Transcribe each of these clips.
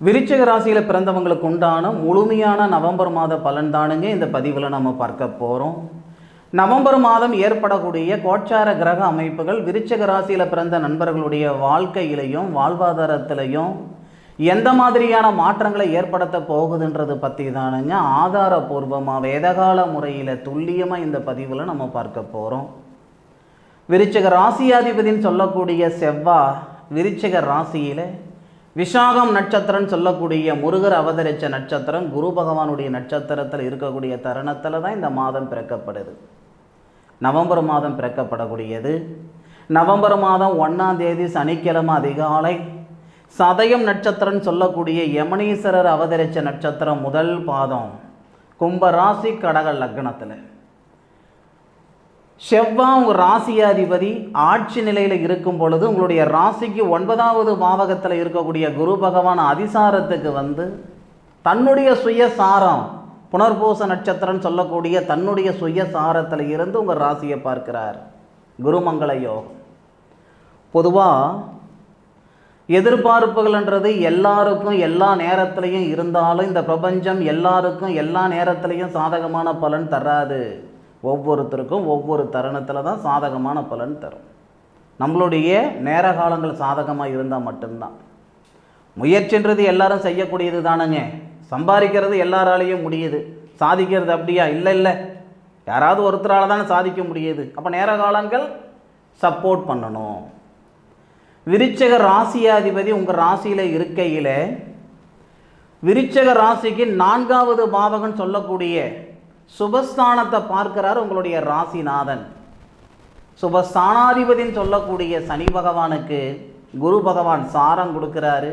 விருச்சிக ராசியில் பிறந்தவங்களுக்கு உண்டான முழுமையான நவம்பர் மாத பலன் தானுங்க இந்த பதிவில் நம்ம பார்க்க போகிறோம் நவம்பர் மாதம் ஏற்படக்கூடிய கோச்சார கிரக அமைப்புகள் விருச்சிக ராசியில் பிறந்த நண்பர்களுடைய வாழ்க்கையிலையும் வாழ்வாதாரத்திலையும் எந்த மாதிரியான மாற்றங்களை ஏற்படுத்த போகுதுன்றது பற்றி தானுங்க ஆதாரபூர்வமாக வேதகால முறையில் துல்லியமாக இந்த பதிவில் நம்ம பார்க்க போகிறோம் விருச்சிக ராசியாதிபதின்னு சொல்லக்கூடிய செவ்வாய் விருச்சிக ராசியில் விசாகம் நட்சத்திரம்னு சொல்லக்கூடிய முருகர் அவதரித்த நட்சத்திரம் குரு பகவானுடைய நட்சத்திரத்தில் இருக்கக்கூடிய தருணத்தில் தான் இந்த மாதம் பிறக்கப்படுது. நவம்பர் மாதம் பிறக்கப்படக்கூடியது. நவம்பர் மாதம் ஒன்றாம் தேதி சனிக்கிழமை அதிகாலை சதயம் நட்சத்திரம்னு சொல்லக்கூடிய யமனீஸ்வரர் அவதரித்த நட்சத்திரம் முதல் பாதம். கும்பராசி கடக லக்னத்தில். செவ்வாய் உங்கள் ராசியாதிபதி ஆட்சி நிலையில் இருக்கும் பொழுது உங்களுடைய ராசிக்கு ஒன்பதாவது பாவகத்தில் இருக்கக்கூடிய குரு பகவான் அதிசாரத்துக்கு வந்து தன்னுடைய சுயசாரம் புனர்பூச நட்சத்திரம் சொல்லக்கூடிய தன்னுடைய சுயசாரத்தில் இருந்து உங்கள் ராசியை பார்க்கிறார் குருமங்கள யோகம். பொதுவாக எதிர்பார்ப்புகள்ன்றது எல்லாருக்கும் எல்லா நேரத்துலையும் இருந்தாலும் இந்த பிரபஞ்சம் எல்லாருக்கும் எல்லா நேரத்துலையும் சாதகமான பலன் தராது. ஒவ்வொருத்தருக்கும் ஒவ்வொரு தருணத்தில் தான் சாதகமான பலன் தரும். நம்மளுடைய நேர காலங்கள் சாதகமாக இருந்தால் மட்டும்தான். முயற்சின்றது எல்லாரும் செய்யக்கூடியது தானுங்க. சம்பாதிக்கிறது எல்லாராலையும் முடியுது. சாதிக்கிறது அப்படியா? இல்லை இல்லை. யாராவது ஒருத்தரால் தானே சாதிக்க முடியுது. அப்போ நேர காலங்கள் சப்போர்ட் பண்ணணும். விருச்சக ராசியாதிபதி உங்கள் ராசியில் இருக்கையில் விருச்சக ராசிக்கு நான்காவது பாவகன் சொல்லக்கூடிய சுபஸ்தானத்தை பார்க்கிறார் உங்களுடைய ராசிநாதன். சுபஸ்தானாதிபதின்னு சொல்லக்கூடிய சனி பகவானுக்கு குரு பகவான் சாரம் கொடுக்குறாரு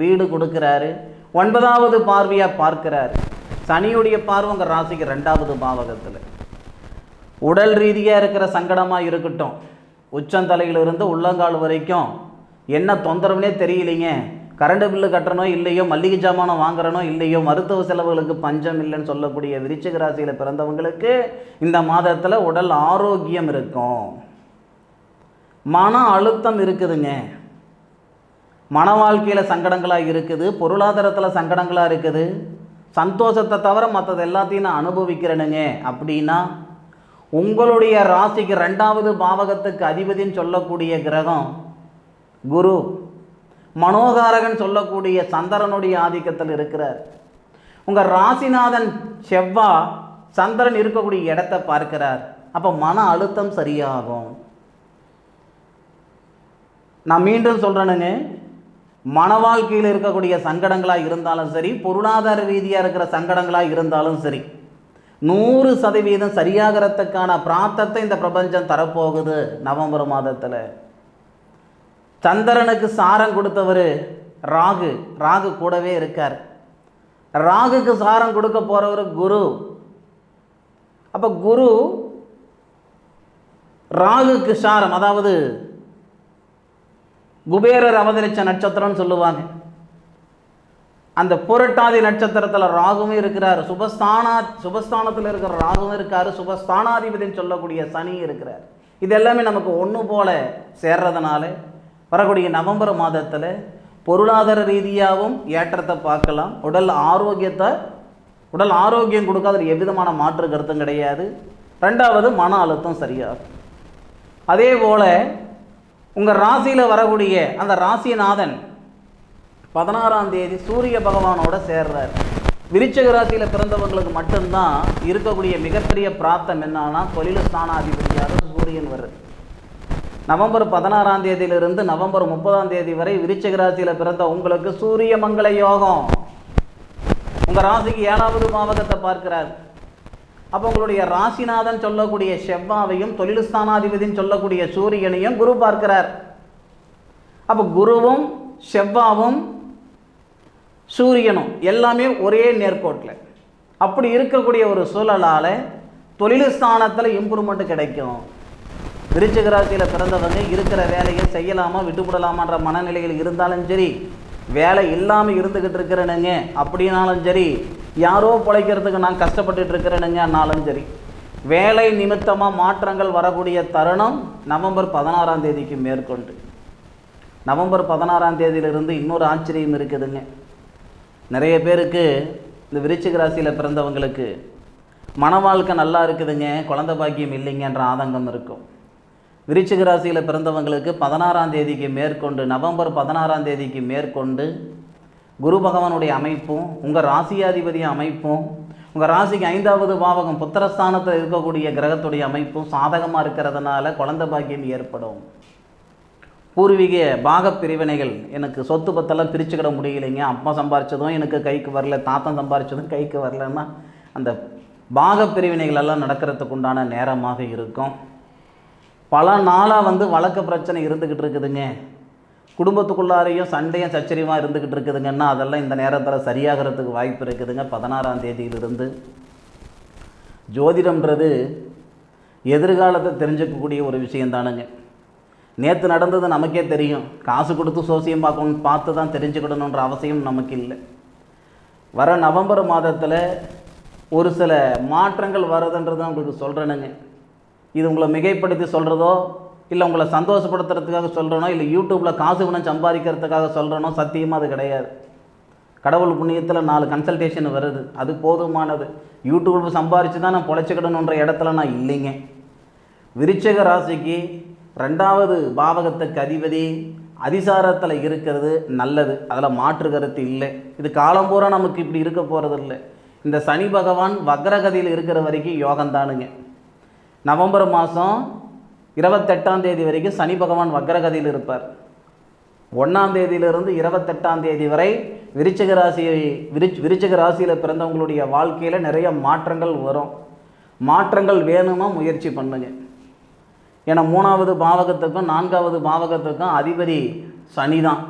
வீடு கொடுக்குறாரு ஒன்பதாவது பார்வையாக பார்க்கிறாரு. சனியுடைய பார்வை உங்கள் ராசிக்கு ரெண்டாவது பாவகத்தில். உடல் ரீதியாக இருக்கிற சங்கடமாக இருக்கட்டும். உச்சந்தலையிலிருந்து உள்ளங்கால் வரைக்கும் என்ன தொந்தரவுனே தெரியலைங்க. கரண்ட் பில்லு கட்டணோ இல்லையோ மல்லிகை ஜாமானம் வாங்குறனோ இல்லையோ மருத்துவ செலவுகளுக்கு பஞ்சம் இல்லைன்னு சொல்லக்கூடிய விருச்சிக ராசியில் பிறந்தவங்களுக்கு இந்த மாதத்தில் உடல் ஆரோக்கியம் இருக்கும். மன அழுத்தம் இருக்குதுங்க. மன வாழ்க்கையில் சங்கடங்களாக இருக்குது பொருளாதாரத்தில் சங்கடங்களாக இருக்குது. சந்தோஷத்தை தவிர மற்றது எல்லாத்தையும் நான் அனுபவிக்கிறேனுங்க. அப்படின்னா உங்களுடைய ராசிக்கு ரெண்டாவது பாவகத்துக்கு அதிபதின்னு சொல்லக்கூடிய கிரகம் குரு. மனோகாரகன் சொல்லக்கூடிய சந்திரனுடைய ஆதிக்கத்தில் இருக்கிறார். உங்கள் ராசிநாதன் செவ்வா சந்திரன் இருக்கக்கூடிய இடத்த பார்க்கிறார். அப்போ மன அழுத்தம் சரியாகும். நான் மீண்டும் சொல்கிறேனுங்க மன வாழ்க்கையில் இருக்கக்கூடிய சங்கடங்களாக இருந்தாலும் சரி பொருளாதார ரீதியாக இருக்கிற சங்கடங்களாக இருந்தாலும் சரி நூறு சதவீதம் சரியாகிறதுக்கான பிராத்தத்தை இந்த பிரபஞ்சம் தரப்போகுது நவம்பர் மாதத்தில். சந்திரனுக்கு சாரம் கொடுத்தவர் ராகு. ராகு கூடவே இருக்கார். ராகுக்கு சாரம் கொடுக்க போகிறவர் குரு. அப்போ குரு ராகுக்கு சாரம் அதாவது குபேரர் அவதரிச்ச நட்சத்திரம்னு சொல்லுவாங்க. அந்த புரட்டாதி நட்சத்திரத்தில் ராகுவும் இருக்கிறார். சுபஸ்தானா சுபஸ்தானத்தில் இருக்கிற ராகுவும் இருக்கார். சுபஸ்தானாதிபதினு சொல்லக்கூடிய சனி இருக்கிறார். இது எல்லாமே நமக்கு ஒன்று போல சேர்றதுனால வரக்கூடிய நவம்பர் மாதத்தில் பொருளாதார ரீதியாகவும் ஏற்றத்தை பார்க்கலாம். உடல் ஆரோக்கியத்தை உடல் ஆரோக்கியம் கொடுக்காத எவ்விதமான மாற்று கருத்தும் கிடையாது. ரெண்டாவது மன அழுத்தம் சரியாகும். அதே போல் உங்கள் ராசியில் வரக்கூடிய அந்த ராசிநாதன் பதினாறாம் தேதி சூரிய பகவானோட சேர்றார். விருச்சக ராசியில் பிறந்தவங்களுக்கு மட்டும்தான் இருக்கக்கூடிய மிகப்பெரிய பிராப்தம் என்னன்னா தொழில் ஸ்தானாதிபதியாக சூரியன் வருது நவம்பர் பதினாறாம் தேதியிலிருந்து நவம்பர் முப்பதாம் தேதி வரை விருச்சிக ராசியில் பிறந்த உங்களுக்கு சூரிய மங்கள யோகம். உங்கள் ராசிக்கு ஏழாவது பாவகத்தை பார்க்கிறார். அப்போ உங்களுடைய ராசிநாதன் சொல்லக்கூடிய செவ்வாவையும் தொழில் ஸ்தானாதிபதினு சொல்லக்கூடிய சூரியனையும் குரு பார்க்கிறார். அப்போ குருவும் செவ்வாவும் சூரியனும் எல்லாமே ஒரே நேர்கோட்டில் அப்படி இருக்கக்கூடிய ஒரு சூழலால் தொழில் ஸ்தானத்தில் இம்ப்ரூவ்மெண்ட் கிடைக்கும். விருச்சிக ராசியில் பிறந்தவங்க இருக்கிற வேலையை செய்யலாமா விட்டுவிடலாமான்ற மனநிலையில் இருந்தாலும் சரி வேலை இல்லாமல் இருந்துக்கிட்டு இருக்கிறேனுங்க அப்படின்னாலும் சரி யாரோ பிழைக்கிறதுக்கு நான் கஷ்டப்பட்டுட்டு இருக்கிறேனுங்கனாலும் சரி. வேலை நிமித்தமாக மாற்றங்கள் வரக்கூடிய தருணம் நவம்பர் பதினாறாம் தேதிக்கு மேற்கொண்டு. நவம்பர் பதினாறாம் தேதியிலிருந்து இன்னொரு ஆச்சரியம் இருக்குதுங்க. நிறைய பேருக்கு இந்த விருச்சிக ராசியில் பிறந்தவங்களுக்கு மன வாழ்க்கை நல்லா இருக்குதுங்க குழந்தை பாக்கியம் இல்லைங்கன்ற ஆதங்கம் இருக்கும். விருச்சிக ராசியில் பிறந்தவங்களுக்கு பதினாறாம் தேதிக்கு மேற்கொண்டு நவம்பர் பதினாறாம் தேதிக்கு மேற்கொண்டு குரு பகவானுடைய அமைப்பும் உங்கள் ராசியாதிபதி அமைப்பும் உங்கள் ராசிக்கு ஐந்தாவது பாவகம் புத்திரஸ்தானத்தில் இருக்கக்கூடிய கிரகத்துடைய அமைப்பும் சாதகமாக இருக்கிறதுனால குழந்தை பாக்கியம் ஏற்படும். பூர்வீக பாகப் பிரிவினைகள் எனக்கு சொத்து பத்தெல்லாம் பிரிச்சுக்கிட முடியலைங்க. அப்பா சம்பாரித்ததும் எனக்கு கைக்கு வரல தாத்தன் சம்பாரிச்சதும் கைக்கு வரலன்னா அந்த பாகப் பிரிவினைகள் எல்லாம் நடக்கிறதுக்கு உண்டான நேரமாக இருக்கும். பல நாளாக வந்து வழக்கு பிரச்சனை இருந்துக்கிட்டு இருக்குதுங்க. குடும்பத்துக்குள்ளாரையும் சண்டையும் சச்சரிவாக இருந்துக்கிட்டு இருக்குதுங்கன்னா அதெல்லாம் இந்த நேரத்தில் சரியாகிறதுக்கு வாய்ப்பு இருக்குதுங்க. பதினாறாம் தேதியிலிருந்து ஜோதிடம்ன்றது எதிர்காலத்தை தெரிஞ்சுக்கக்கூடிய ஒரு விஷயம் தானுங்க நேற்று நடந்தது நமக்கே தெரியும். காசு கொடுத்து சோசியம் பார்க்கணும் பார்த்து தான் தெரிஞ்சுக்கிடணுன்ற அவசியம் நமக்கு இல்லை. வர நவம்பர் மாதத்தில் ஒரு சில மாற்றங்கள் வருதுன்றதை உங்களுக்கு சொல்கிறேனுங்க இது உங்களை மிகைப்படுத்தி சொல்கிறதோ இல்லை உங்களை சந்தோஷப்படுத்துறதுக்காக சொல்கிறனோ இல்லை யூடியூப்பில் காசு பணம் சம்பாதிக்கிறதுக்காக சொல்கிறனோ சத்தியமாக அது கிடையாது. கடவுள் புண்ணியத்தில் நாலு கன்சல்டேஷன் வருது. அது போதுமானது. யூடியூப் சம்பாரித்து தான் நான் பொழைச்சிக்கிடணுன்ற இடத்துல நான் இல்லைங்க. விருச்சக ராசிக்கு ரெண்டாவது பாவகத்துக்கு அதிபதி அதிசாரத்தில் இருக்கிறது நல்லது. அதில் மாற்று கருத்து இல்லை. இது காலம் பூரா நமக்கு இப்படி இருக்க போகிறது இல்லை இந்த சனி பகவான் வக்ரகதியில் இருக்கிற வரைக்கும் யோகம்தானுங்க. நவம்பர் மாதம் இருபத்தெட்டாம் தேதி வரைக்கும் சனி பகவான் வக்ரகதியில் இருப்பார். ஒன்றாம் தேதியிலிருந்து இருபத்தெட்டாம் தேதி வரை விருச்சக ராசியை விருச் விருச்சக ராசியில் பிறந்தவங்களுடைய வாழ்க்கையில் நிறைய மாற்றங்கள் வரும். மாற்றங்கள் வேணுமா முயற்சி பண்ணுங்க. ஏன்னா மூணாவது பாவகத்துக்கும் நான்காவது பாவகத்துக்கும் அதிபதி சனி தான்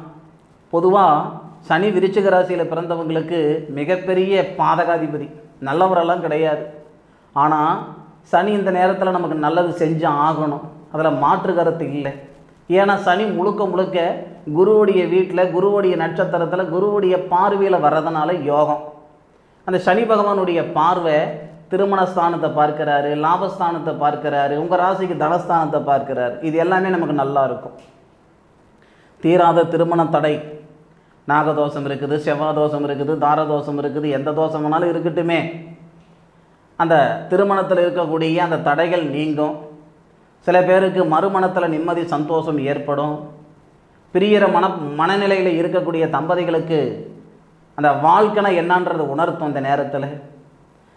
பொதுவாக சனி விருச்சிக ராசியில் பிறந்தவங்களுக்கு மிகப்பெரிய பாதகாதிபதி. நல்லவரெல்லாம் கிடையாது. ஆனால் சனி இந்த நேரத்தில் நமக்கு நல்லது செஞ்சு ஆகணும். அதில் மாற்று கருத்து இல்லை. ஏன்னா சனி முழுக்க முழுக்க குருவுடைய வீட்டில் குருவுடைய நட்சத்திரத்தில் குருவுடைய பார்வையில் வர்றதுனால யோகம். அந்த சனி பகவானுடைய பார்வை திருமணஸ்தானத்தை பார்க்கிறாரு லாபஸ்தானத்தை பார்க்கிறாரு உங்கள் ராசிக்கு தனஸ்தானத்தை பார்க்கிறாரு. இது எல்லாமே நமக்கு நல்லா இருக்கும். தீராத திருமண தடை. நாகதோஷம் இருக்குது செவ்வாதோஷம் இருக்குது தாரதோஷம் இருக்குது எந்த தோஷம் வேணாலும் இருக்கட்டுமே. அந்த திருமணத்தில் இருக்கக்கூடிய அந்த தடைகள் நீங்கும். சில பேருக்கு மறுமணத்தில் நிம்மதி சந்தோஷம் ஏற்படும். பிரியிற மன மனநிலையில் இருக்கக்கூடிய தம்பதிகளுக்கு அந்த வாழ்க்கைனா என்னன்றது உணர்த்தும் இந்த நேரத்தில்.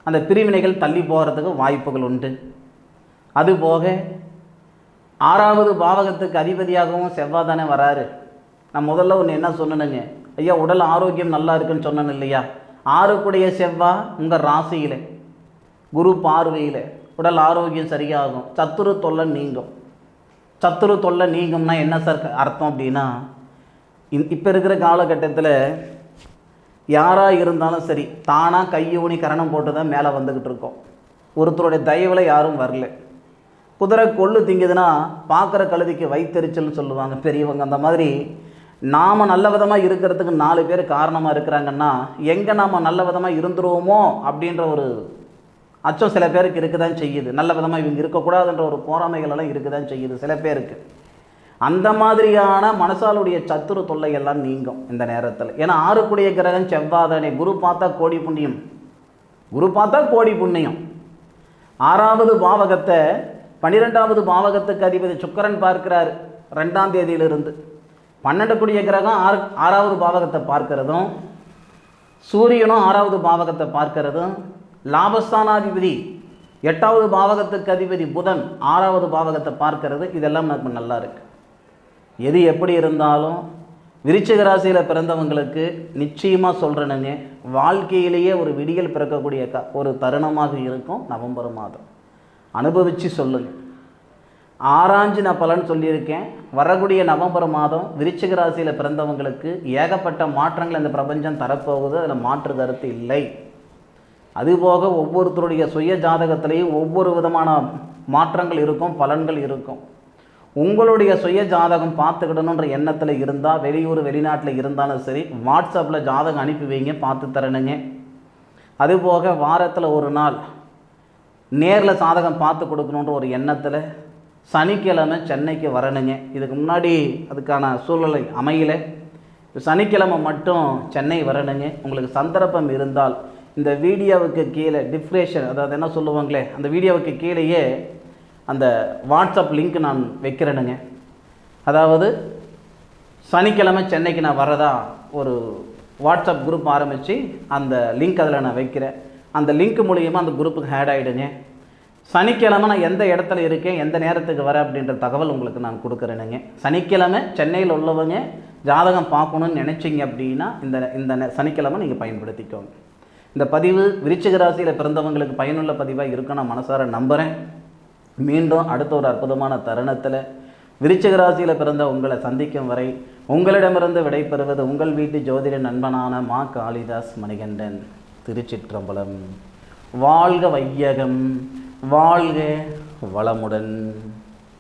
அந்த பிரிவினைகள் தள்ளி போகிறதுக்கு வாய்ப்புகள் உண்டு. அதுபோக ஆறாவது பாவகத்துக்கு அதிபதியாகவும் செவ்வாய் தானே வராரு. நான் முதல்ல ஒன்று என்ன சொன்னேனுங்க? ஐயா உடல் ஆரோக்கியம் நல்லா இருக்குன்னு சொன்னேன் இல்லையா? ஆறுக்குடைய செவ்வாய் உங்கள் ராசியில். குரு பார்வையில் உடல் ஆரோக்கியம் சரியாகும். சத்துரு தொல்லை நீங்கும். சத்துரு தொல்லை நீங்கும்னா என்ன சார் அர்த்தம் அப்படின்னா இப்போ இருக்கிற காலகட்டத்தில் யாராக இருந்தாலும் சரி தானாக கையை ஊனி கரணம் போட்டு தான் மேலே வந்துக்கிட்டு இருக்கோம். ஒருத்தருடைய தயவில் யாரும் வரல. குதிரை கொள்ளு திங்குதுன்னா பார்க்குற கழுதிக்கு வைத்தெரிச்சல்னு சொல்லுவாங்க பெரியவங்க. அந்த மாதிரி நாம் நல்ல விதமாக இருக்கிறதுக்கு நாலு பேர் காரணமாக இருக்கிறாங்கன்னா எங்கே நாம் நல்ல விதமாக இருந்துருவோமோ அப்படின்ற ஒரு அச்சம் சில பேருக்கு இருக்க தான் செய்யுது. நல்ல விதமாக இவங்க இருக்கக்கூடாதுன்ற ஒரு போராமைகள் எல்லாம் இருக்க தான் செய்யுது சில பேருக்கு. அந்த மாதிரியான மனசாலுடைய சத்துரு தொல்லையெல்லாம் நீங்கும் இந்த நேரத்தில். ஏன்னா ஆறுக்குடைய கிரகம் செவ்வாதனை. குரு பார்த்தா கோடி புண்ணியம். குரு பார்த்தா கோடி புண்ணியம். ஆறாவது பாவகத்தை பன்னிரெண்டாவது பாவகத்துக்கு அதிபதி சுக்கரன் பார்க்கிறார் ரெண்டாம் தேதியிலிருந்து. பன்னெண்டு கூடிய கிரகம் ஆறு ஆறாவது பாவகத்தை பார்க்கிறதும் சூரியனும் ஆறாவது பாவகத்தை பார்க்கிறதும் லாபஸ்தானாதிபதி. எட்டாவது பாவகத்துக்கு அதிபதி புதன் ஆறாவது பாவகத்தை பார்க்கறது. இதெல்லாம் நமக்கு நல்லா இருக்கு. எது எப்படி இருந்தாலும் விருச்சிக ராசியில் பிறந்தவங்களுக்கு நிச்சயமாக சொல்கிறேனுங்க வாழ்க்கையிலேயே ஒரு விடியல் பிறக்கக்கூடிய க ஒரு தருணமாக இருக்கும் நவம்பர் மாதம். அனுபவித்து சொல்லுங்கள் ஆராய்ஞ்சு நான் பலன் சொல்லியிருக்கேன். வரக்கூடிய நவம்பர் மாதம் விருச்சிக ராசியில் பிறந்தவங்களுக்கு ஏகப்பட்ட மாற்றங்கள் இந்த பிரபஞ்சம் தரப்போகுது. அதில் மாற்று கருத்து இல்லை. அதுபோக ஒவ்வொருத்தருடைய சுய ஜாதகத்திலையும் ஒவ்வொரு விதமான மாற்றங்கள் இருக்கும் பலன்கள் இருக்கும். உங்களுடைய சுய ஜாதகம் பார்த்துக்கிடணுன்ற எண்ணத்தில் இருந்தால் வெளியூர் வெளிநாட்டில் இருந்தாலும் சரி வாட்ஸ்அப்பில் ஜாதகம் அனுப்பி வைங்க பார்த்து தரணுங்க. அதுபோக வாரத்தில் ஒரு நாள் நேரில் சாதகம் பார்த்து கொடுக்கணுன்ற ஒரு எண்ணத்தில் சனிக்கிழமை சென்னைக்கு வரணுங்க. இதுக்கு முன்னாடி அதுக்கான சூழ்நிலை அமையலை. சனிக்கிழமை மட்டும் சென்னை வரணுங்க. உங்களுக்கு சந்தர்ப்பம் இருந்தால் இந்த வீடியோவுக்கு கீழே டிஃப்ரேஷன் அதாவது என்ன சொல்லுவாங்களே அந்த வீடியோவுக்கு கீழேயே அந்த வாட்ஸ்அப் லிங்க் நான் வைக்கிறேனுங்க. அதாவது சனிக்கிழமை சென்னைக்கு நான் வரதா ஒரு வாட்ஸ்அப் குரூப் ஆரம்பித்து அந்த லிங்க் அதில் நான் வைக்கிறேன். அந்த லிங்க் மூலியமாக அந்த குரூப்புக்கு ஆட் ஆகிடுங்க சனிக்கிழமை நான் எந்த இடத்துல இருக்கேன் எந்த நேரத்துக்கு வரேன் அப்படின்ற தகவல் உங்களுக்கு நான் கொடுக்குறேனுங்க. சனிக்கிழமை சென்னையில் உள்ளவங்க ஜாதகம் பார்க்கணுன்னு நினச்சிங்க அப்படின்னா இந்த இந்த நெ- சனிக்கிழமை நீங்கள் பயன்படுத்திக்கோங்க. இந்த பதிவு விருச்சிக ராசியில் பிறந்தவங்களுக்கு பயனுள்ள பதிவாக இருக்கும் நான் மனசார நம்புகிறேன் மீண்டும் அடுத்த ஒரு அற்புதமான தருணத்தில் விருச்சிக ராசியில் பிறந்த உங்களை சந்திக்கும் வரை உங்களிடமிருந்து விடைபெறுவது உங்கள் வீட்டு ஜோதிட நண்பனான மா காளிதாஸ் மணிகண்டன் திருச்சிற்றம்பலம். வாழ்க வையகம் வாழ்க வளமுடன்.